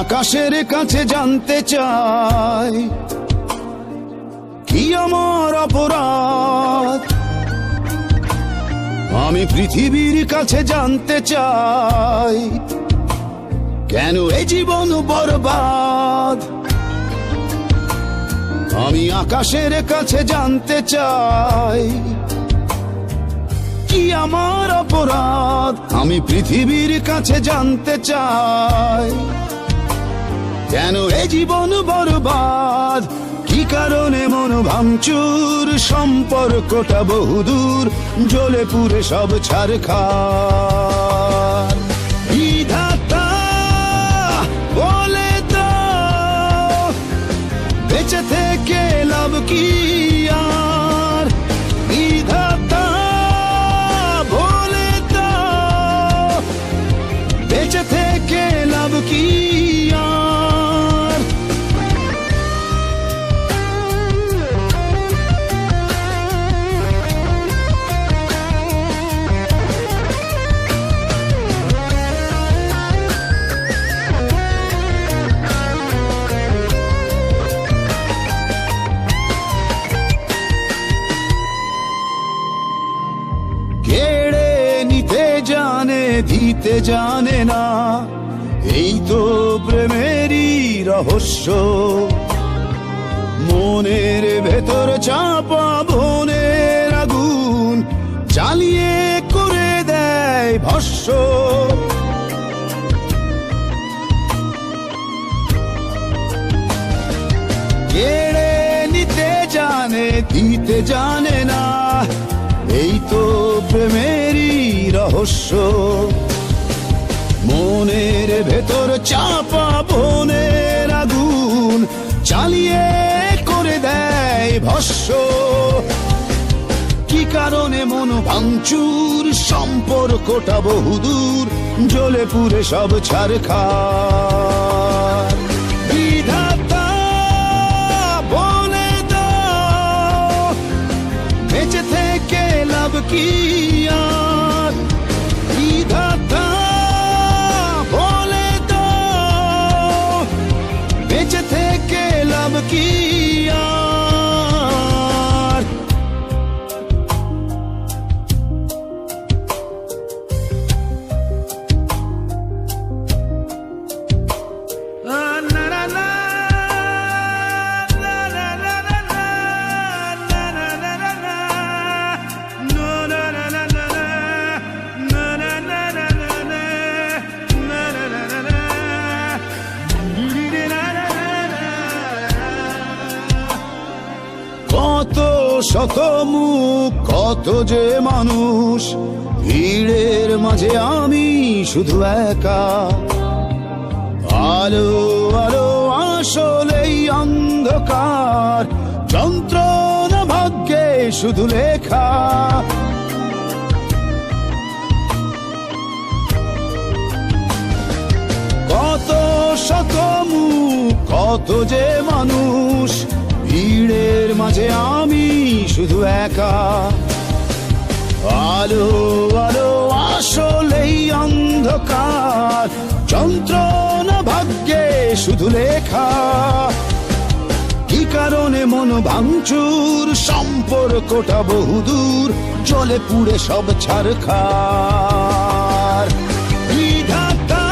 আকাশের কাছে জানতে চাই, কি আমার অপরাধ? আমি পৃথিবীর কাছে জানতে চাই, কেন এই জীবন বরবাদ? আমি আকাশের কাছে জানতে চাই কি আমার অপরাধ? আমি পৃথিবীর কাছে জানতে চাই। কেন এ জীবন বরবাদ? কি কারণে মন ভাঙচুর? সম্পর্কটা বহুদূর, জ্বলে পুরে সব ছাড় বিধাতা জানে, দিতে জানে না। এই তো প্রেমেরই রহস্য। মনের ভেতর চাপা বনের আগুন চালিয়ে করে দেয় ভস্য। কেড়ে নিতে জানে, দিতে জানে রহস্য মনের ভেতর চাপা বনের আগুন চালিয়ে করে দেয় ভস্য। কি কারণে মন ভাঙচুর, সম্পর্কটা বহুদূর, জ্বলে পুরে সব ছাড় কত শত মুখ, কত যে মানুষ। ভিড়ের মাঝে আমি শুধু একা। আলো আলো আসলেই অন্ধকার। যন্ত্রণা ভাগ্যে শুধু লেখা। কত শত মুখ, কত যে মানুষ। তাদের মাঝে আমি শুধু একা। আলো আলো আসলেই অন্ধকার। যন্ত্রণা ভাগ্যে শুধু লেখা। কি কারণে মন ভাঙচুর? সম্পর্কটা বহুদূর চলে পুড়ে সব ছাড়খা বিধাতা